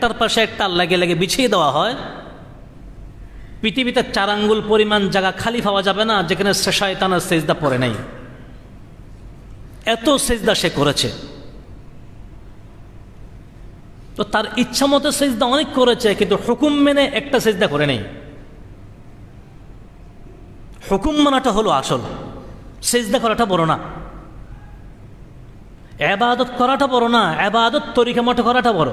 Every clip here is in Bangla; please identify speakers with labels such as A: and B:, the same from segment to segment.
A: একটার পাশে একটা লেগে লেগে বিছিয়ে দেওয়া হয়। পৃথিবীতে চার আঙ্গুল পরিমাণ জায়গা খালি পাওয়া যাবে না, যেখানে শয়তানের সেজদা পড়ে নাই। এত সেজদা সে করেছে। তো তার ইচ্ছা মতো সেজদা অনেক করেছে, কিন্তু হুকুম মেনে একটা সেজদা করে নেই। হুকুম মানাটা হলো আসল। সেজদা করাটা বড় না। এবাদত করাটা বড় না, এবাদত তরিকা মতো করাটা বড়।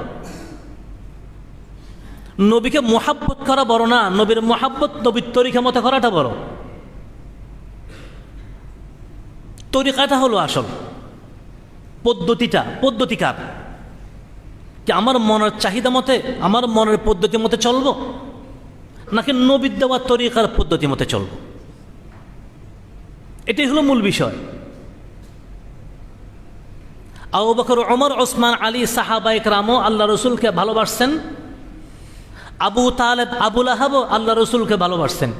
A: নবীকে মোহাব্বত করা বড় না, নবীর মোহাব্বত নবীর তরিকা মতো করাটা বড়। তরিকাটা হলো আসল। পদ্ধতিটা পদ্ধতিকার কি আমার মনের চাহিদা মতে, আমার মনের পদ্ধতি মতে চলবো? নাকি নবীর দেওয়া তরিকার পদ্ধতি মতে চলবো? এটাই হলো মূল বিষয়। আবু বকর ওমর ওসমান, আলী সাহাবাইক রামও আল্লাহ রসুলকে ভালোবাসছেন। আবু তালেব আবুল আহাবও আল্লাহ রসুলকে ভালোবাসছেন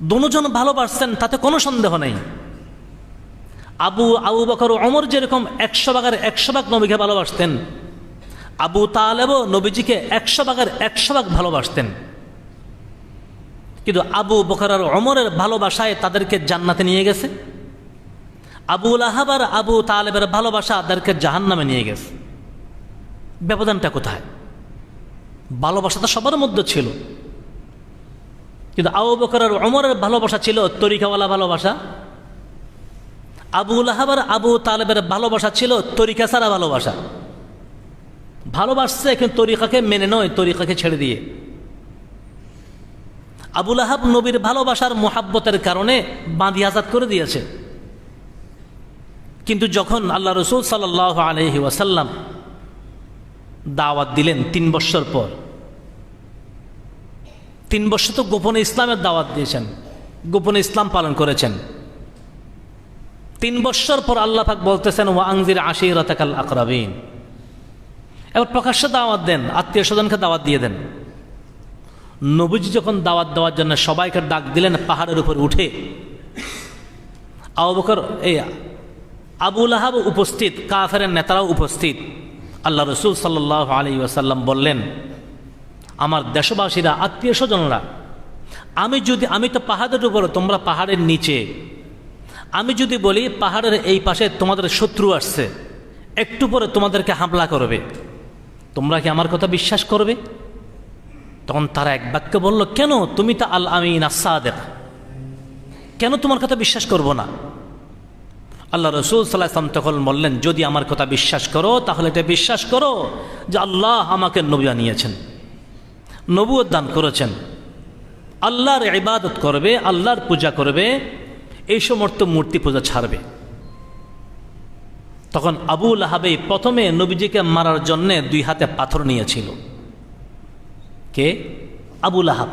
A: দুজন ভালোবাসছেন তাতে কোনো সন্দেহ নেই। আবু আবু বকর অমর যেরকম একশো ভাগের একশো ভাগ নবীকে ভালোবাসতেন, আবু তালেবও নবীজিকে একশো ভাগের একশো ভাগ ভালোবাসতেন। কিন্তু আবু বকর আর অমরের ভালোবাসায় তাদেরকে জান্নাতে নিয়ে গেছে। আবু আবুল আহাবার আবু তালেবের ভালোবাসা তাদেরকে জাহান নামে নিয়ে গেছে। ব্যবধানটা কোথায়? ভালোবাসা তো সবার মধ্যে ছিল। কিন্তু আবু বকর আর অমরের ভালোবাসা ছিল তরিকাওয়ালা ভালোবাসা। আবুল আহাবার আবু তালেবের ভালোবাসা ছিল তরিকা ছাড়া ভালোবাসা। ভালোবাসছে, কিন্তু তরিকাকে মেনে নয়, তরিকাকে ছেড়ে দিয়ে। আবুল আহাব নবীর ভালোবাসার মোহাব্বতের কারণে বাঁধি আজাদ করে দিয়েছে। কিন্তু যখন আল্লাহ রসুল সাল আলহি ওয়াসাল্লাম দাওয়াত দিলেন তিন বৎসর পর। তিন বৎসর তো গোপনে ইসলামের দাওয়াত দিয়েছেন, গোপনে ইসলাম পালন করেছেন। তিন বৎসর পর আল্লাহ পাক বলতেছেন ও আংজির আশি রতাকাল আকরাবিন। এবার প্রকাশ্যে দাওয়াত দেন, আত্মীয় স্বজনকে দাওয়াত দিয়ে দেন। নবীজি যখন দাওয়াত দেওয়ার জন্য সবাইকে ডাক দিলেন, পাহাড়ের উপর উঠে, আবু বকর, এই আবুল আহাব উপস্থিত কাফেরের নেতারাও উপস্থিত। আল্লাহ রসুল সাল্লাহ আলী ওয়াসাল্লাম বললেন, আমার দেশবাসীরা, আত্মীয় স্বজনরা, আমি যদি, আমি তো পাহাড়ের উপর, তোমরা পাহাড়ের নিচে। আমি যদি বলি, পাহাড়ের এই পাশে তোমাদের শত্রু আসছে, একটু পরে তোমাদেরকে হামলা করবে। তোমরা কি আমার কথা বিশ্বাস করবে? তখন তারা এক বাক্য বলল, কেন? তুমি তো আল আমিন আসাদের কেন তোমার কথা বিশ্বাস করব না? আল্লাহ রসুল সাল্লাহাম তখন বললেন, যদি আমার কথা বিশ্বাস করো, তাহলে এটা বিশ্বাস করো যে আল্লাহ আমাকে নবী আনিয়েছেন নবুয় দান করেছেন। আল্লাহর ইবাদত করবে, আল্লাহর পূজা করবে, এই সমর্থ মূর্তি পূজা ছাড়বে। তখন আবুল আহাবে প্রথমে নবীজিকে মারার জন্যে দুই হাতে পাথর নিয়েছিল। কে? আবুল আহাব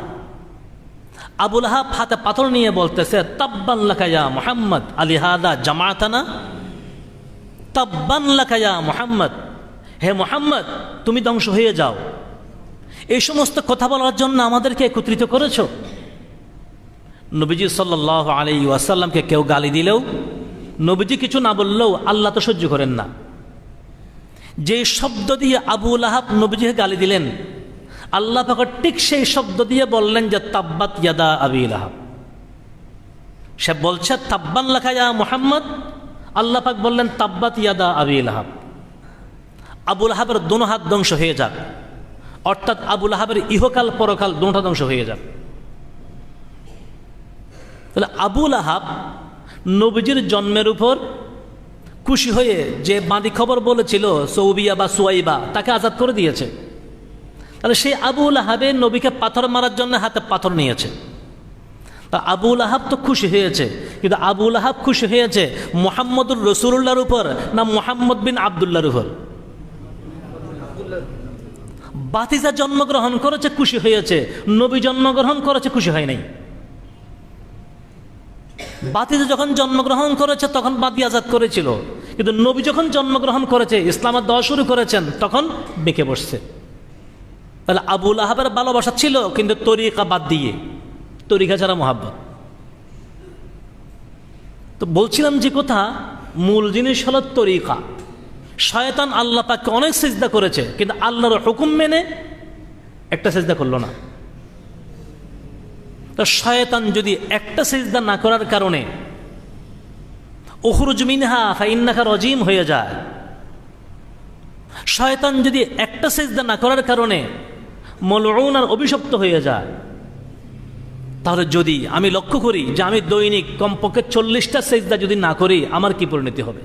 A: আবুল আহাব হাতে পাথর নিয়ে বলতেছে, তাব্বান লাকায়া মোহাম্মদ, আলী হাদা জামাতানা তাব্বান লাকায়া মোহাম্মদ, হে মোহাম্মদ, তুমি ধ্বংস হয়ে যাও। এই সমস্ত কথা বলার জন্য আমাদেরকে একত্রিত করেছ? নবীজি সাল্লাহ আলী ওয়াসাল্লামকে কেউ গালি দিলেও, নবীজি কিছু না বললেও আল্লাহ তো সহ্য করেন না। যে শব্দ দিয়ে আবুল আহাব নবীজিকে গালি দিলেন আল্লাহ পাক ঠিক সেই শব্দ দিয়ে বললেন যে, তাব্বাত ইয়াদা আবিল আহাব সে বলছে, তাব্বান লেখায়া মোহাম্মদ? আল্লাহ পাক বললেন, তাব্বাত ইয়াদা আবিল আহাব আবুল আহাবের দোনো হাত ধ্বংস হয়ে যাক। অর্থাৎ আবুল আহাবের ইহকাল পরকাল দোনোটা ধ্বংস হয়ে যাক। তাহলে আবুল আহাব নবীজির জন্মের উপর খুশি হয়ে যে বাঁধি খবর বলেছিল, সৌবিয়া বা সুয়াইবা, তাকে আজাদ করে দিয়েছে। তাহলে সেই আবুল আহাবে নবীকে পাথর মারার জন্য হাতে পাথর নিয়েছে। তা আবুল আহাব তো খুশি হয়েছে, কিন্তু আবুল আহাব খুশি হয়েছে মোহাম্মদুর রসুল্লাহর উপর না মোহাম্মদ বিন আবদুল্লাহর উপর? বাতিজা জন্মগ্রহণ করেছে, খুশি হয়েছে। নবী জন্মগ্রহণ করেছে, খুশি হয় নাই। বাতিজা যখন জন্মগ্রহণ করেছে, তখন বাতি আজাদ করেছিল। কিন্তু নবী যখন জন্মগ্রহণ করেছে ইসলামের দেওয়া শুরু করেছেন, তখন বেঁকে বসছে। তাহলে আবুল আহাবের ভালোবাসা ছিল, কিন্তু তরিকা বাদ দিয়ে। তরিকা ছাড়া মোহাব্বত। তো বলছিলাম যে কথা, মূল জিনিস হলো তরিকা। শয়তান আল্লাহ পাককে অনেক সেজদা করেছে, কিন্তু আল্লাহর হুকুম মেনে একটা সেজদা করল না। তো শয়তান যদি একটা সেজদা না করার কারণে ওখরুজ মিনহা ফাইন্নাখা রজিম হয়ে যায়। শয়তান যদি একটা সেজদা না করার কারণে মলউন আর অভিশপ্ত হয়ে যায়। তাহলে যদি আমি লক্ষ্য করি যে আমি দৈনিক কমপক্ষে চল্লিশটা সেজদা যদি না করি, আমার কি পরিণতি হবে?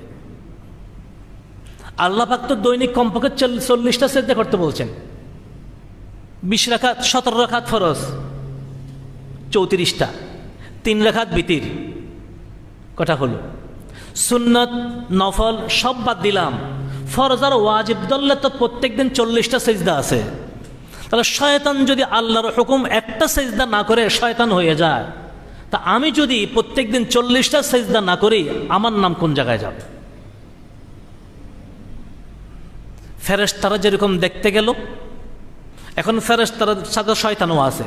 A: আল্লাহ তো দৈনিক কমপক্ষে চল্লিশটা সেজদা করতে বলছেন। বিশ রাখাত, সতেরো রাখাত ফরজ, চৌত্রিশটা, তিন রাখাত বিতির। কটা হলো, সুন্নত, নফল সব বাদ দিলাম। ফরজ আর ওয়াজিব দল্লে তো প্রত্যেক দিন চল্লিশটা সেজদা আছে। তাহলে শয়তান যদি আল্লাহর হুকুম একটা সেজদা না করে শয়তান হয়ে যায়, তা আমি যদি প্রত্যেক দিন চল্লিশটা সেজদা না করি, আমার নাম কোন জায়গায় যাবে? ফেরেস তারা যেরকম দেখতে গেল, এখন ফেরেস তারা সাথে শয়তানও আছে।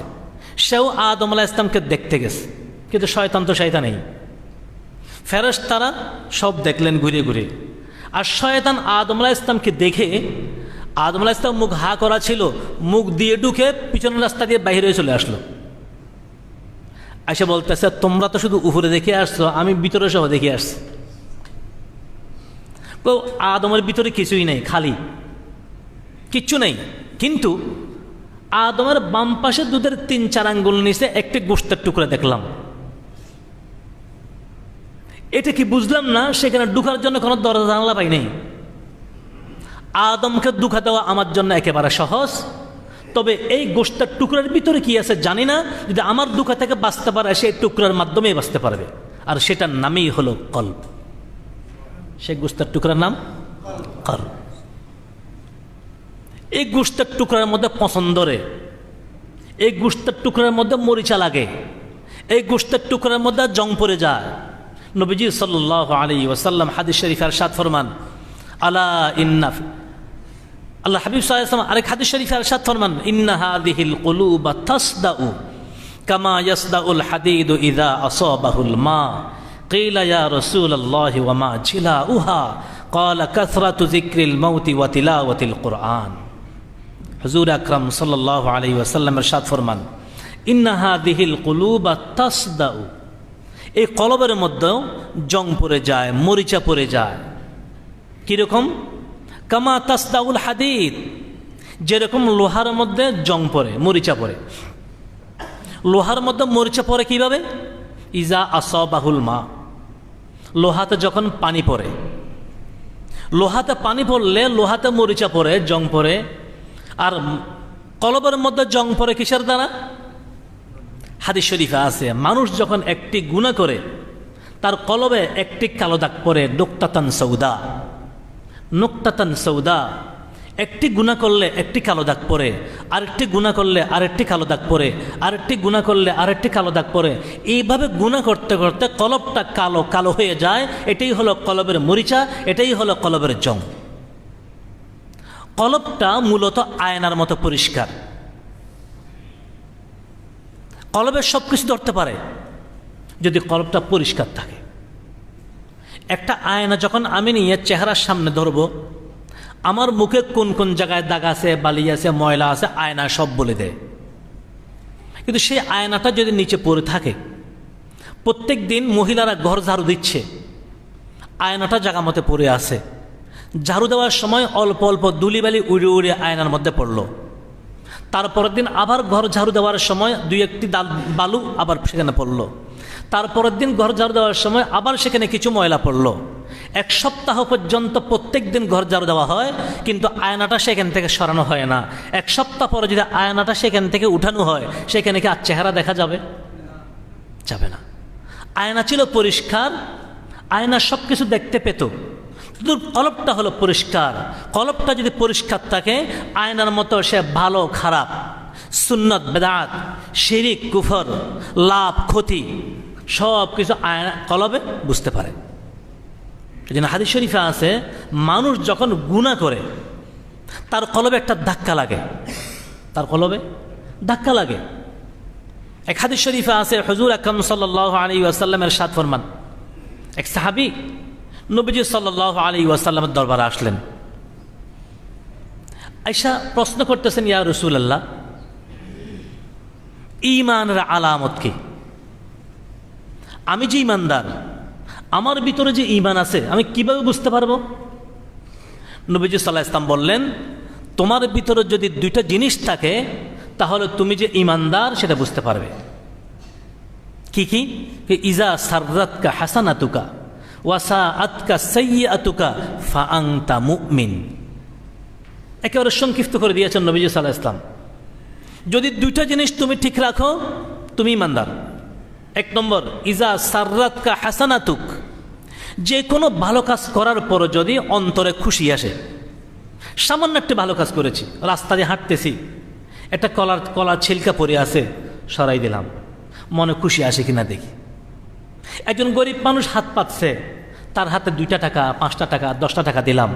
A: সেও আদম আলাহ ইসলামকে দেখতে গেছে, কিন্তু শয়তান তো শয়তান নেই ফেরেস তারা সব দেখলেন ঘুরে ঘুরে। আর শয়তান আদম আলাহ ইসলামকে দেখে আদম আলাহ ইসলাম মুখ হা করা ছিল, মুখ দিয়ে ঢুকে পিছনের রাস্তা দিয়ে বাইরে চলে আসলো। এসে বলতেছে, তোমরা তো শুধু উপরে দেখে আসছো, আমি ভিতরে সহ দেখে আসছি। আদমের ভিতরে কিছুই নেই, খালি। কিচ্ছু নেই। কিন্তু আদমের বাম পাশে দুধের তিন চার আঙ্গুল নিচে একটি গোস্তের টুকরা দেখলাম। এটা কি বুঝলাম না? সেখানে ঢুকার জন্য কোনো দরজা জানলা পাই নাই। আদমকে দুঃখা দেওয়া আমার জন্য একেবারে সহজ। তবে এই গোষ্ঠের টুকরার ভিতরে কি আছে জানি না। যদি আমার দুঃখা থেকে বাঁচতে পারে সেই টুকরার মাধ্যমেই বাঁচতে পারবে। আর সেটার নামেই হলো কল্প। সেই গোষ্ঠের টুকরার নাম? কল্প। এই গোষ্ঠের টুকরার মধ্যে পছন্দরে এই গোষ্ঠের টুকরার মধ্যে মরিচা লাগে। এই গোষ্ঠের টুকরার মধ্যে জং পড়ে যায়। নবীজি সাল্লাহ আলী ওসাল্লাম হাদিস শরীফ আর সাদ ফরমান, আলা ইন্নাফ আল্লাহ হাবিব সাল্লাম আরেক হাদিস শরীফ আর সাদ ফরমান ইন্না হাদিহিল কুলুবা তাসদাউ কামা ইয়াসদাউল হাদিদ ইদা আসাবাহুল মা قيل يا رسول الله وما جلاؤها قال كثرة ذكر الموت وتلاوة القرآن হুজুর আকরাম সাল্লাহ আলী ওয়াসাল্লাম সাদ ফরমান ইন্নাহা দিহিল কুলুবা তাসদাউ এই কলবের মধ্যেও জং পড়ে যায় মরিচা পড়ে যায় কীরকম কামা তাসদাউল হাদিদ। যেরকম লোহার মধ্যে জং পড়ে, মরিচা পড়ে। লোহার মধ্যে মরিচা পড়ে কীভাবে? ইজা আসবাহুল মা। লোহাতে যখন পানি পড়ে। লোহাতে পানি পড়লে লোহাতে মরিচা পড়ে, জং পড়ে। আর কলবের মধ্যে জং পড়ে কিসের দ্বারা? হাদিস শরীফে আছে, মানুষ যখন একটি গুণা করে, তার কলবে একটি কালো দাগ পরে নুক্তাতান সৌদা নুক্তাতান সৌদা। একটি গুণা করলে একটি কালো দাগ পরে আরেকটি গুণা করলে আরেকটি কালো দাগ পরে আরেকটি গুণা করলে আরেকটি কালো দাগ পরে এইভাবে গুণা করতে করতে কলবটা কালো কালো হয়ে যায়। এটাই হলো কলবের মরিচা, এটাই হলো কলবের জং। কলবটা মূলত আয়নার মতো পরিষ্কার। কলবের সব কিছু ধরতে পারে, যদি কলবটা পরিষ্কার থাকে। একটা আয়না যখন আমি নিয়ে চেহারার সামনে ধরব, আমার মুখে কোন কোন জায়গায় দাগ আছে, বালি আছে, ময়লা আছে, আয়না সব বলে দেয়। কিন্তু সেই আয়নাটা যদি নিচে পড়ে থাকে, প্রত্যেক দিন মহিলারা ঘর ঝাড়ু দিচ্ছে, আয়নাটা জায়গা মতে পড়ে আছে। ঝাড়ু দেওয়ার সময় অল্প অল্প দুলিবালি উড়ে উড়ে আয়নার মধ্যে পড়ল। তারপরের দিন আবার ঘর ঝাড়ু দেওয়ার সময় দুই একটি দাল বালু আবার সেখানে পড়ল। তারপরের দিন ঘর ঝাড়ু দেওয়ার সময় আবার সেখানে কিছু ময়লা পড়ল। এক সপ্তাহ পর্যন্ত প্রত্যেক দিন ঘর ঝাড়ু দেওয়া হয়, কিন্তু আয়নাটা সেখান থেকে সরানো হয় না। এক সপ্তাহ পরে যদি আয়নাটা সেখান থেকে উঠানো হয়, সেখানে কি আর চেহারা দেখা যাবে? যাবে না। আয়না ছিল পরিষ্কার, আয়না সব কিছু দেখতে পেত। শুধু কলবটা হলো পরিষ্কার। কলবটা যদি পরিষ্কার থাকে, আয়নার মতো সে ভালো খারাপ। সুন্নত, বেদাত, শিরিক, কুফর, লাভ, ক্ষতি সব কিছু আয়না, কলবে বুঝতে পারে। জন্য হাদিস শরীফে আছে, মানুষ যখন গুণা করে, তার কলবে একটা ধাক্কা লাগে। তার কলবে ধাক্কা লাগে। এক হাদিস শরীফে আছে, হজুর আকরম সাল্লাহ আলী আসাল্লামের সাত ফরমান। এক সাহাবি নবীজি সাল্লাহ আলী ওয়াসাল্লামের দরবারে আসলেন। আইসা প্রশ্ন করতেছেন, ইয়া রসুল আল্লাহ ইমানের আলামত কি? আমি যে ইমানদার আমার ভিতরে যে ইমান আছে, আমি কীভাবে বুঝতে পারব? নবীজি সাল্লাহ ইসলাম বললেন, তোমার ভিতরে যদি দুইটা জিনিস থাকে, তাহলে তুমি যে ইমানদার সেটা বুঝতে পারবে। কি কি? ইজা সাররাতকা হাসানাতুকা ওয়াসা আতকা সৈয়াতুকা ফাআংতা মুমিন। একেবারে সংক্ষিপ্ত করে দিয়েছেন নবীজি সাল্লাহ ইসলাম যদি দুইটা জিনিস তুমি ঠিক রাখো, তুমি ইমানদার। এক নম্বর, ইজা সাররাতকা হাসানাতুক। যে কোনো ভালো কাজ করার পর যদি অন্তরে খুশি আসে। সামান্য একটা ভালো কাজ করেছি, রাস্তা দিয়ে হাঁটতেছি, একটা কলার কলার ছিলকা পরে আছে, সরাই দিলাম। মনে খুশি আসে কিনা দেখি। একজন গরিব মানুষ হাত পাচ্ছে তার হাতে দুইটা টাকা, পাঁচটা টাকা, দশটা টাকা দিলাম।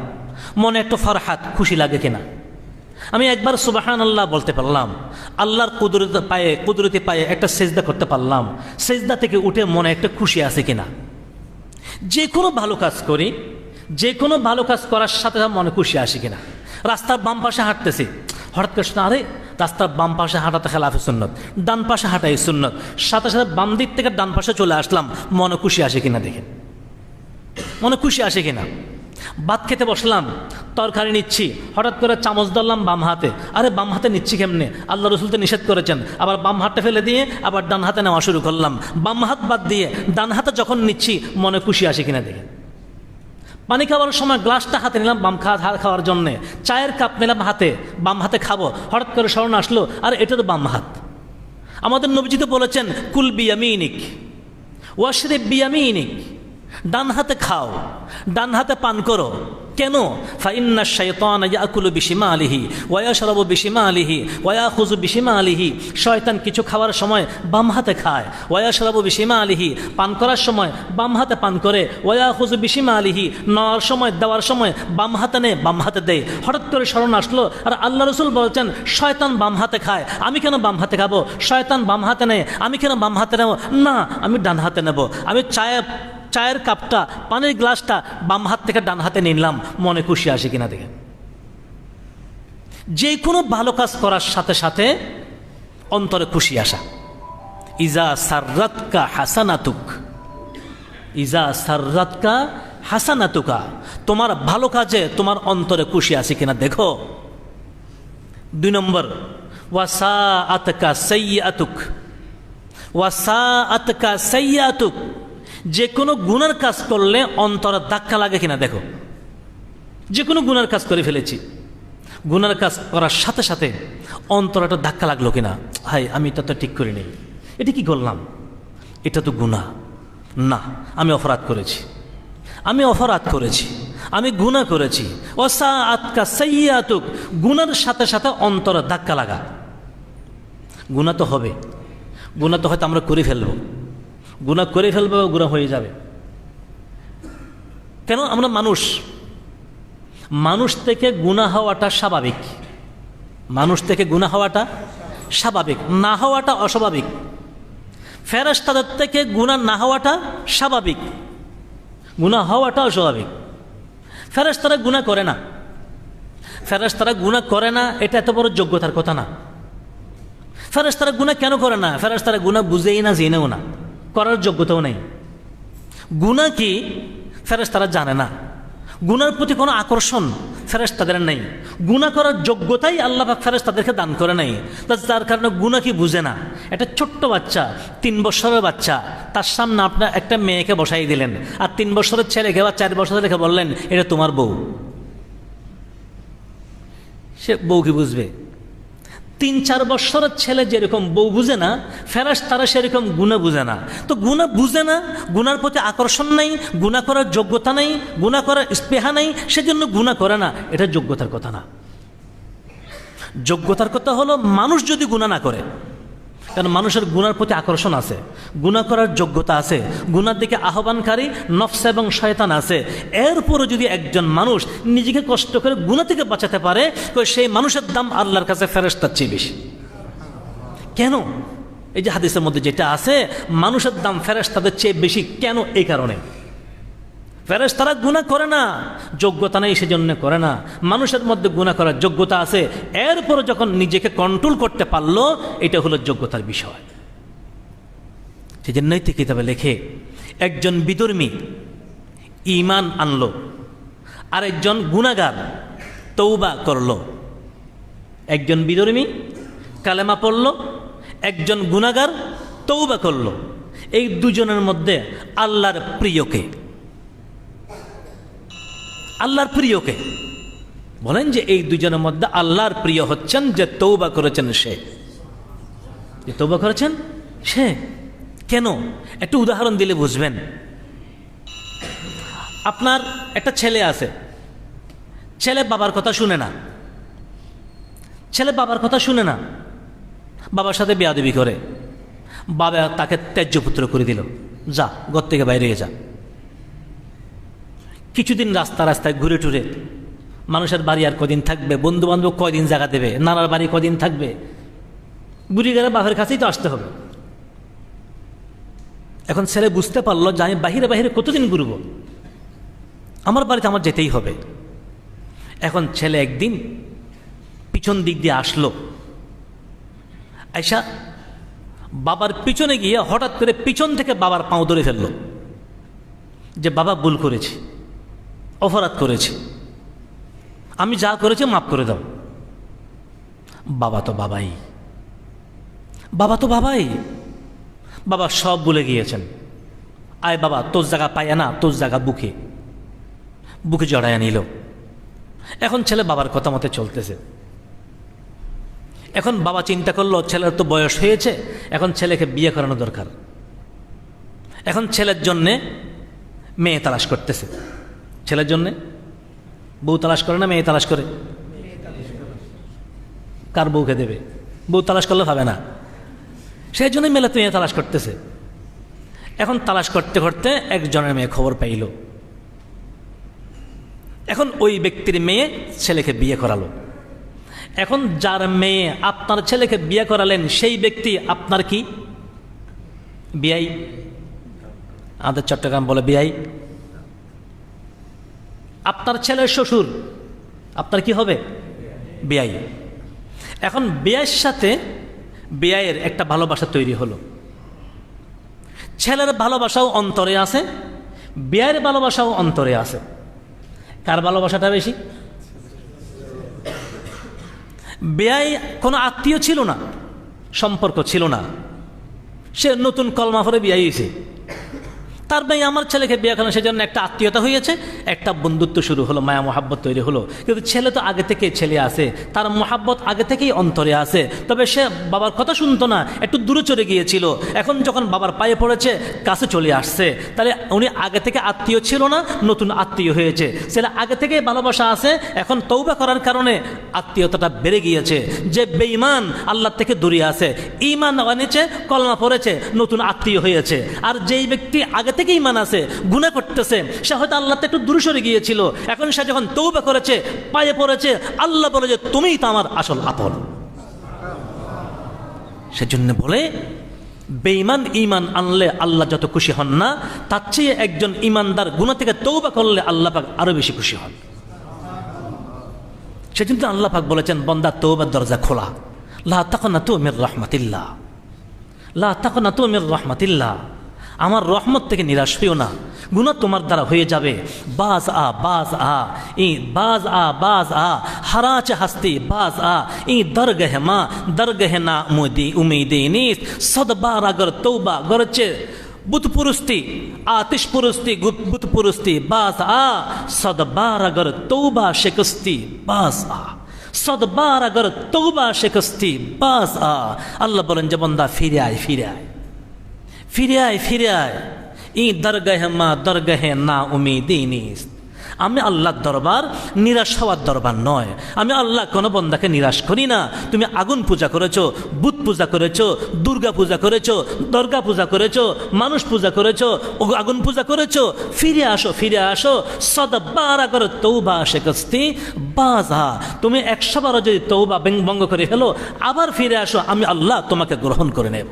A: মনে একটু ফরহাত, খুশি লাগে কিনা? আমি একবার সুবাহান আল্লাহ বলতে পারলাম, আল্লাহর কুদরতে পায়ে, কুদরতি পায়ে একটা সেজদা করতে পারলাম, সেজদা থেকে উঠে মনে একটা খুশি আছে কিনা? যে কোনো ভালো কাজ করি, যে কোনো ভালো কাজ করার সাথে মনে খুশি আসে কিনা? রাস্তার বাম পাশে হাঁটতেছি, হঠাৎ করে আরে, রাস্তার বাম পাশে হাঁটাতে খেলাফে সুন্নত, ডান পাশে হাঁটাই সুন্নত। সাথে সাথে বাম দিক থেকে ডান পাশে চলে আসলাম, মনে খুশি আসে কিনা দেখে মনে খুশি আসে কিনা? ভাত খেতে বসলাম, তরকারি নিচ্ছি, হঠাৎ করে চামচ ধরলাম বাম হাতে। আরে বাম হাতে নিচ্ছি কেমনে? আল্লাহ রসুল তো নিষেধ করেছেন। আবার বাম হাতটা ফেলে দিয়ে আবার ডান হাতে নেওয়া শুরু করলাম। বাম হাত বাদ দিয়ে ডান হাতে যখন নিচ্ছি, মনে খুশি আসে কিনা দেখে। পানি খাওয়ার সময় গ্লাসটা হাতে নিলাম বাম খা হাত খাওয়ার জন্যে। চায়ের কাপ নিলাম হাতে, বাম হাতে খাব। হঠাৎ করে স্মরণ আসলো, আর এটা তো বাম হাত। আমাদের নবজিতে বলেছেন, কুল বিয়ামিনিক, ওয়াশরিব বিয়ামিনিক। ডান হাতে খাও, ডান হাতে পান করো। কেন? ফাইন্না শৈতান ইয়াকুলু বিশিমা আলিহি ওয়া শরবু বিশিমা আলিহি ওয়া খুজু বিশিমা আলিহি শয়তান কিছু খাওয়ার সময় বাম হাতে খায়, ওয়া শরবু বিশিমা আলিহি পান করার সময় বাম হাতে পান করে, ওয়া খুজু বিশিমা আলিহি নেওয়ার সময়, দেওয়ার সময় বাম হাতে নেয় বাম হাতে দেয় হঠাৎ করে স্মরণ আসলো, আর আল্লাহ রসুল বলছেন, শয়তান বাম হাতে খায়, আমি কেন বাম হাতে খাব? শয়তান বাম হাতে নেয় আমি কেন বাম হাতে নেব? না, আমি ডান হাতে নেব। আমি চায়ের চায়ের কাপটা, পানির গ্লাসটা বাম হাত থেকে ডান হাতে নিলাম, মনে খুশি আসে কিনা দেখে। যে কোনো ভালো কাজ করার সাথে সাথে অন্তরে খুশি আসা। ইজা সাররাতকা হাসানাতুক। ইজা সাররাতকা হাসানাতুকা। তোমার ভালো কাজে তোমার অন্তরে খুশি আছে কিনা দেখো। দুই নম্বর ওয়াসা আতকা সৈয়াতুক ওয়াসা আতকা সৈয়াতুক যে কোনো গুনার কাজ করলে অন্তরে ধাক্কা লাগে কিনা দেখো। যে কোনো গুনার কাজ করে ফেলেছি। গুনার কাজ করার সাথে সাথে অন্তর একটা ধাক্কা লাগল কিনা। হাই, আমি এটা তো ঠিক করিনি। এটা কি করলাম? এটা তো গুণা না, আমি অপরাধ করেছি। আমি অপরাধ করেছি। আমি গুণা করেছি। অসা আতকা সাইয়াতুক গুনার সাথে সাথে অন্তরে ধাক্কা লাগা। গুণা তো হবে। গুণা তো হয়তো আমরা করে ফেলব। গুণা করে ফেলবে বা গুণা হয়ে যাবে। কেন? আমরা মানুষ। মানুষ থেকে গুণা হওয়াটা স্বাভাবিক। মানুষ থেকে গুণা হওয়াটা স্বাভাবিক। না হওয়াটা অস্বাভাবিক। ফেরাস্তাদের থেকে গুণা না হওয়াটা স্বাভাবিক। গুণা হওয়াটা অস্বাভাবিক। ফেরাস্তারা গুণা করে না। ফেরাস্তারা গুণা করে না, এটা এত বড় যোগ্যতার কথা না। ফেরাস্তারা গুণা কেন করে না? ফেরাস্তারা গুণা বুঝেই না, জেনেও না। করার যোগ্যতাও নেই। গুণা কি? ফেরেস তারা জানে না। গুনার প্রতি কোনো আকর্ষণ ফেরেস তাদের নেই। গুণা করার যোগ্যতাই আল্লাহ ফেরেস তাদেরকে দান করে নাই। যার কারণে গুণা কি বুঝে না। একটা ছোট্ট বাচ্চা, তিন বছরের বাচ্চা। তার সামনে আপনার একটা মেয়েকে বসাই দিলেন। আর তিন বছরের ছেলেকে বা চার বছরের রেখে বললেন, এটা তোমার বউ। সে বউ কি বুঝবে? তিন চার বৎসরের ছেলে যেরকম বউ বুঝে না ফেরাস তারা সেরকম গুণা বুঝে না। তো গুণা বুঝে না, গুণার প্রতি আকর্ষণ নাই, গুণা করার যোগ্যতা নাই, গুণা করার স্পেহা নাই, সেজন্য গুণা করে না, এটা যোগ্যতার কথা না। যোগ্যতার কথা হলো মানুষ যদি গুণা না করে কারণ মানুষের গুনার প্রতি আকর্ষণ আছে। গুণা করার যোগ্যতা আছে। গুনার দিকে আহ্বানকারী নফস এবং শয়তান আছে। এরপরও যদি একজন মানুষ নিজেকে কষ্ট করে গুণা থেকে বাঁচাতে পারে, তো সেই মানুষের দাম আল্লাহর কাছে ফেরস্তার চেয়ে বেশি। কেন? এই যে হাদিসের মধ্যে যেটা আছে, মানুষের দাম ফেরেস তাদের চেয়ে বেশি। কেন? এই কারণে। ফেরেস তারা গুণা করে না, যোগ্যতা নেই সেজন্য করে না। মানুষের মধ্যে গুণা করার যোগ্যতা আছে। এরপর যখন নিজেকে কন্ট্রোল করতে পারল, এটা হলো যোগ্যতার বিষয়। সেই জন্যই তো কিতাবে লেখে, একজন বিধর্মী ইমান আনলো, আরেকজন গুণাগার তৌবা করল। একজন বিধর্মী কালেমা পড়ল, একজন গুণাগার তৌবা করল। এই দুজনের মধ্যে আল্লাহর প্রিয়কে আল্লাহর প্রিয়কে। বলেন যে এই দুজনের মধ্যে আল্লাহর প্রিয় হচ্ছেন যে তৌবা করেছেন সে। যে তৌবা করেছেন সে? কেন? একটু উদাহরণ দিলে বুঝবেন। আপনার একটা ছেলে আছে। ছেলে বাবার কথা শুনে না। ছেলে বাবার কথা শুনে না। বাবার সাথে বেয়াদবি করে। বাবা তাকে ত্যায্য পুত্র করে দিল। যা, ঘর থেকে বাইরে যা। কিছুদিন রাস্তা রাস্তায় ঘুরে টুরে। মানুষের বাড়ি আর কদিন থাকবে? বন্ধু বান্ধব কয়দিন জায়গা দেবে? নানার বাড়ি কদিন থাকবে? বুড়ি গেলে বাপের কাছেই তো আসতে হবে। এখন ছেলে বুঝতে পারল যে আমি বাহিরে বাহিরে কতদিন ঘুরব? আমার বাড়িতে আমার যেতেই হবে। এখন ছেলে একদিন পিছন দিক দিয়ে আসলো। আয়সা বাবার পিছনে গিয়ে হঠাৎ করে পিছন থেকে বাবার পাও ধরে ফেলল যে, বাবা, ভুল করেছি। অপরাধ করেছি। আমি যা করেছি মাফ করে দাও। বাবা তো বাবাই। বাবা তো বাবাই। বাবা সব ভুলে গিয়েছেন। আয় বাবা, তোর জায়গা পায় না, তোর জায়গা বুকে। বুকে জড়াইয়া নিল। এখন ছেলে বাবার কথা মতে চলতেছে। এখন বাবা চিন্তা করল, ছেলের তো বয়স হয়েছে, এখন ছেলেকে বিয়ে করানো দরকার। এখন ছেলের জন্যে মেয়ে তালাশ করতেছে। ছেলের জন্যে? বউ তালাশ করে না মেয়ে তালাশ করে? কার বউকে দেবে? বউ তালাশ করলে হবে না। সেই জন্যই মেলে মেয়ে তালাশ করতেছে। এখন তালাশ করতে করতে একজনের মেয়ে খবর পাইল। এখন ওই ব্যক্তির মেয়ে ছেলেকে বিয়ে করালো। এখন যার মেয়ে আপনার ছেলেকে বিয়ে করালেন, সেই ব্যক্তি আপনার কি? বিয়াই আমাদের চট্টগ্রাম বলে বিয়াই আপনার ছেলের শ্বশুর, আপনার কি হবে? বিয়াই এখন বিয়ের সাথে বিয়ের একটা ভালোবাসা তৈরি হলো। ছেলের ভালোবাসাও অন্তরে আছে বিয়ের ভালোবাসাও অন্তরে আছে। কার ভালোবাসাটা বেশি? বেয়াই কোনো আত্মীয় ছিল না, সম্পর্ক ছিল না। সে নতুন কলমা ফরে বিয়ে হয়েছে। তার ভাই আমার ছেলেকে বিয়ে করেন সেজন্য একটা আত্মীয়তা হয়েছে, একটা বন্ধুত্ব শুরু হলো, মায়া মহাব্বত তৈরি হলো। কিন্তু ছেলে তো আগে থেকে ছেলে আছে, তার মহাব্বত আগে থেকেই অন্তরে আছে। তবে সে বাবার কথা শুনতো না, একটু দূরে চলে গিয়েছিল। এখন যখন বাবার পায়ে পড়েছে, কাছে চলে আসছে। তাহলে উনি আগে থেকে আত্মীয় ছিল না, নতুন আত্মীয় হয়েছে। ছেলে আগে থেকেই ভালোবাসা আছে, এখন তৌবা করার কারণে আত্মীয়তাটা বেড়ে গিয়েছে। যে বেঈমান আল্লাহ থেকে দূরে আছে ইমান আনেছে কলমা পড়েছে, নতুন আত্মীয় হয়েছে। আর যেই ব্যক্তি আগে থেকে ইমান আছে গুণা করতেছে। সে হয়তো আল্লাহ একটু দূরে সরে গিয়েছিল। এখন সে যখন তৌবা করেছে, পায়ে পড়েছে, আল্লাহ বলে যে তুমিই তো আমার আসল আপন। সেজন্য বলে, বেঈমান ইমান আনলে আল্লাহ যত খুশি হন না, তার চেয়ে একজন ইমানদার গুণা থেকে তৌবা করলে আল্লাহ পাক আরও বেশি খুশি হন। সেজন্য আল্লাহ পাক বলেছেন, বন্দা তৌবার দরজা খোলা। লা তখন না তুমির রহমাতিল্লাহ। লা তখন না তুমির রহমাতিল্লাহ। আমার রহমত থেকে নিরাশ হইও না। গুণা তোমার দ্বারা হয়ে যাবে। বাজ আ বাজ আ, ই বাজ আ বাজ আ, হারাচ হাস্তি বাজ আ, ই দর দরগহ মা দর দরগহ না উমদি, উমেদে নিস সদবার আগর তৌবা গরচে বুত পুরুস্তি আতিশ পুরুস্তি বুত পুরুস্তি বাজ আ, সদবার আগর তৌবা শেকস্তি বাজ আ। সদবার আগর তৌবা শেকস্তি বাজ আ। আল্লাহ বলেন যে, বন্দা, ফিরে আয় ফিরে আয়। ফিরে আয় ফিরে আয় ই দরগাহে মা, দরগাহে না উমিদি নিস আমি আল্লাহর দরবার নিরাশ হওয়ার দরবার নয়। আমি আল্লাহ কোনো বন্দাকে নিরাশ করি না। তুমি আগুন পূজা করেছ বুধ পূজা করেছ, দুর্গা পূজা করেছ, দর্গা পূজা করেছ, মানুষ পূজা করেছ আগুন পূজা করেছ, ফিরে আসো ফিরে আসো সদা সদবার আগর তৌবা শেখস্তি বাজা। তুমি একশো বারো যদি তৌবা ভঙ্গ করে ফেলো, আবার ফিরে আসো, আমি আল্লাহ তোমাকে গ্রহণ করে নেব।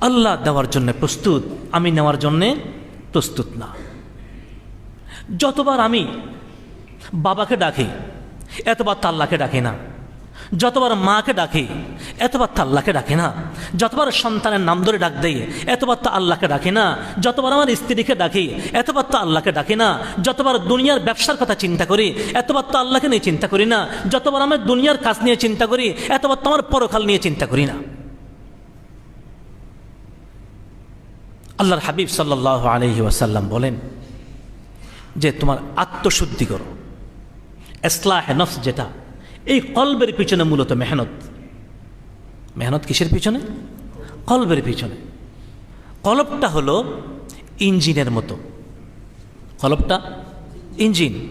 A: আল্লাহ দেওয়ার জন্য প্রস্তুত, আমি নেওয়ার জন্যে প্রস্তুত না। যতবার আমি বাবাকে ডাকি, এতবার তাল্লাকে ডাকি না। যতবার মাকে ডাকি, এতবার তো আল্লাহকে ডাকে না। যতবার সন্তানের নাম ধরে ডাক দেই, এতবার তো আল্লাহকে ডাকি না। যতবার আমার স্ত্রীকে ডাকি, এতবার তো আল্লাহকে ডাকি না। যতবার দুনিয়ার ব্যবসার কথা চিন্তা করি, এতবার তো আল্লাহকে নিয়ে চিন্তা করি না। যতবার আমি দুনিয়ার কাজ নিয়ে চিন্তা করি, এতবার তো আমার পরকাল নিয়ে চিন্তা করি না। আল্লাহর হাবিব সাল্লাহ আলহি ওয়াসাল্লাম বলেন যে তোমার আত্মশুদ্ধি করো। এসলাহ নফস যেটা, এই কলবের পিছনে মূলত মেহনত। মেহনত কিসের পিছনে? কলবের পিছনে। কলবটা হলো ইঞ্জিনের মতো। কলবটা ইঞ্জিন।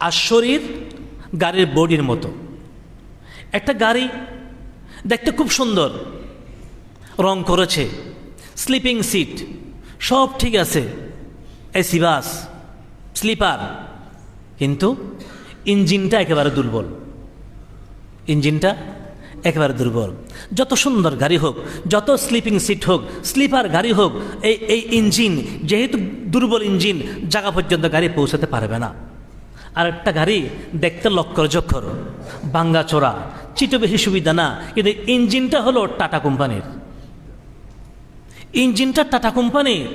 A: আর শরীর গাড়ির বডির মতো। একটা গাড়ি দেখতে খুব সুন্দর, রং করেছে স্লিপিং সিট, সব ঠিক আছে এসি বাস, স্লিপার, কিন্তু ইঞ্জিনটা একেবারে দুর্বল। ইঞ্জিনটা একেবারে দুর্বল। যত সুন্দর গাড়ি হোক, যত স্লিপিং সিট হোক, স্লিপার গাড়ি হোক, এই এই ইঞ্জিন, যেহেতু দুর্বল ইঞ্জিন জায়গা পর্যন্ত গাড়ি পৌঁছাতে পারবে না। আর একটা গাড়ি দেখতে লক্কর জক্ষর বাঙ্গা চোরা চিটো বেশি সুবিধা না, কিন্তু ইঞ্জিনটা হলো টাটা কোম্পানির। ইঞ্জিনটা টাটা কোম্পানির।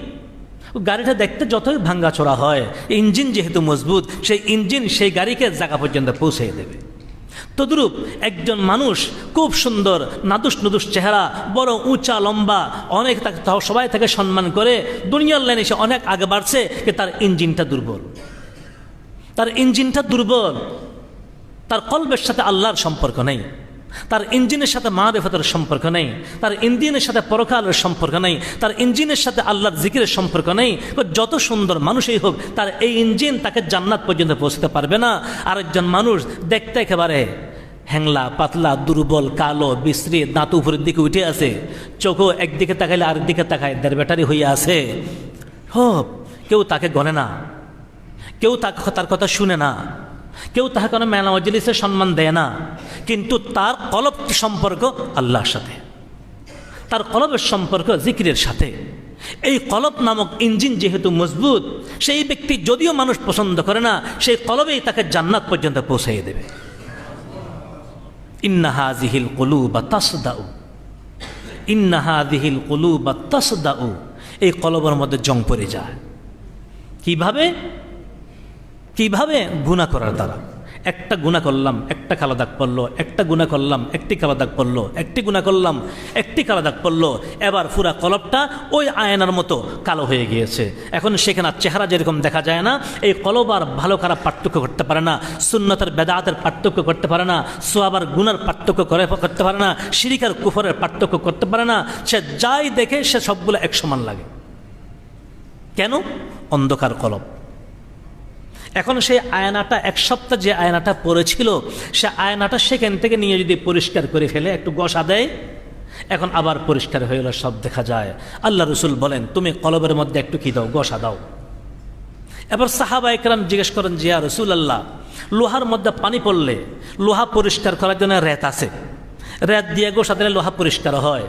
A: গাড়িটা দেখতে যতই ভাঙ্গা চোরা হয়, ইঞ্জিন যেহেতু মজবুত, সেই ইঞ্জিন সেই গাড়িকে জায়গা পর্যন্ত পৌঁছে দেবে। তদ্রূপ একজন মানুষ খুব সুন্দর, নাদুস নদুস চেহারা, বড় উঁচা, লম্বা, অনেক তাকে সবাই তাকে সম্মান করে। দুনিয়ার লাইনে সে অনেক আগে বাড়ছে যে তার ইঞ্জিনটা দুর্বল। তার ইঞ্জিনটা দুর্বল। তার কলবের সাথে আল্লাহর সম্পর্ক নেই। তার ইঞ্জিনের সাথে মা রেফতের সম্পর্ক নেই, তার ইঞ্জিনের সাথে পরকালের সম্পর্ক নেই, তার ইঞ্জিনের সাথে আল্লাহর জিকিরের সম্পর্ক নেই। যত সুন্দর মানুষই হোক, তার এই ইঞ্জিন তাকে জান্নাত পর্যন্ত পৌঁছতে পারবে না। আরেকজন মানুষ দেখতে একেবারে হ্যাংলা, পাতলা, দুর্বল, কালো, বিশ্রী, দাঁত উপরের দিকে উঠে আছে। চোখও একদিকে তাকাইলে আরেকদিকে তাকায়, দেড় ব্যাটারি হয়ে আছে। হোক কেউ তাকে গনে না। কেউ তার কথা শুনে না। কেউ তাহাকে কোনো মেলা মজলিসে সম্মান দেয় না, কিন্তু তার কলব সম্পর্ক আল্লাহর সাথে। তার কলবের সম্পর্ক জিকিরের সাথে। এই কলব নামক ইঞ্জিন যেহেতু মজবুত, সেই ব্যক্তি যদিও মানুষ পছন্দ করে না, সেই কলবেই তাকে জান্নাত পর্যন্ত পৌঁছাইয়ে দেবে। ইন্নাহা জিহিল কলু বা তাসদাউ। ইন্নাহা দিহিল কলু বা তাসদাউ। এই কলবের মধ্যে জং পড়ে যায়। কীভাবে? কীভাবে গুণা করার দ্বারা? একটা গুণা করলাম, একটা কালো দাগ পড়ল, একটা গুণা করলাম, একটি কালো দাগ পড়ল, একটি গুণা করলাম, একটি কালো দাগ পড়ল, এবার পুরা কলবটা ওই আয়নার মতো কালো হয়ে গিয়েছে। এখন সেখানে চেহারা যেরকম দেখা যায় না, এই কলব আর ভালো খারাপ পার্থক্য করতে পারে না, সুন্নতের বেদাতের পার্থক্য করতে পারে না সোয়াবার গুনার পার্থক্য করে করতে পারে না সিরিকার কুফরের পার্থক্য করতে পারে না, সে যাই দেখে সে সবগুলো এক সমান লাগে। কেন? অন্ধকার কলব। এখন সেই আয়নাটা এক সপ্তাহ যে আয়নাটা পড়েছিল, সে আয়নাটা সেখান থেকে নিয়ে যদি পরিষ্কার করে ফেলে, একটু গসা দেয়, এখন আবার পরিষ্কার হয়ে গেলে, সব দেখা যায়। আল্লাহ রসুল বলেন, তুমি কলবের মধ্যে একটু কি দাও? গসা দাও। এবার সাহাবা একরাম জিজ্ঞেস করেন, জিয়া রসুল আল্লাহ লোহার মধ্যে পানি পড়লে লোহা পরিষ্কার করার জন্য রেত আছে? রেত দিয়ে গোসা দিলে লোহা পরিষ্কার হয়?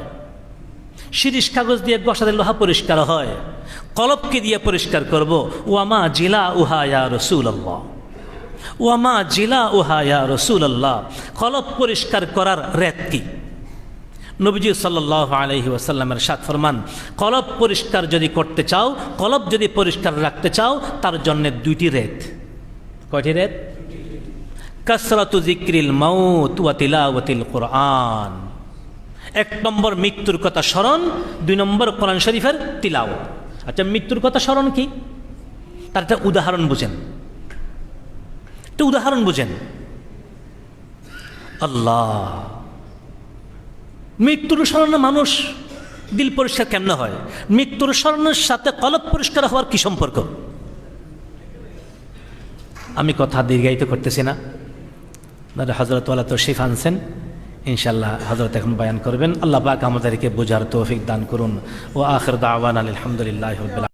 A: শিরিষ কাগজ দিয়ে গসাদের লোহা পরিষ্কার হয়, কলপকে দিয়ে পরিষ্কার করব, ওয়ামা জিলা উহা ইয়া রসুল আল্লাহ ওয়ামা জিলা উহা ইয়া রসুল আল্লাহ কলব পরিষ্কার করার রেত কি? নবীজি সাল্লাহ আলহি ওয়াসাল্লামের সাত ফরমান কলব পরিষ্কার যদি করতে চাও, কলপ যদি পরিষ্কার রাখতে চাও, তার জন্য দুইটি রেত। কয়টি রেত? কসরতু জিক্রিল মৌত ওয়া তিলাওয়াতিল কোরআন। এক নম্বর মৃত্যুর কথা স্মরণ, দুই নম্বর কোরআন শরীফের তিলাও আচ্ছা মৃত্যুর কথা স্মরণ কি? তার একটা উদাহরণ বুঝেন। একটা উদাহরণ বুঝেন। আল্লাহ, মৃত্যুর স্মরণে মানুষ দিল পরিষ্কার কেমন হয়? মৃত্যুর স্মরণের সাথে কলব পরিষ্কার হওয়ার কি সম্পর্ক? আমি কথা দীর্ঘায়িত করতেছি না। হজরত তো শিফ আনছেন। ইনশাল্লাহ হজরত এখন বয়ান করবেন। আল্লাহ পাক আমাদেরকে বোঝার তৌফিক দান করুন। ও আখর দাওয়ান আলহামদুলিল্লাহ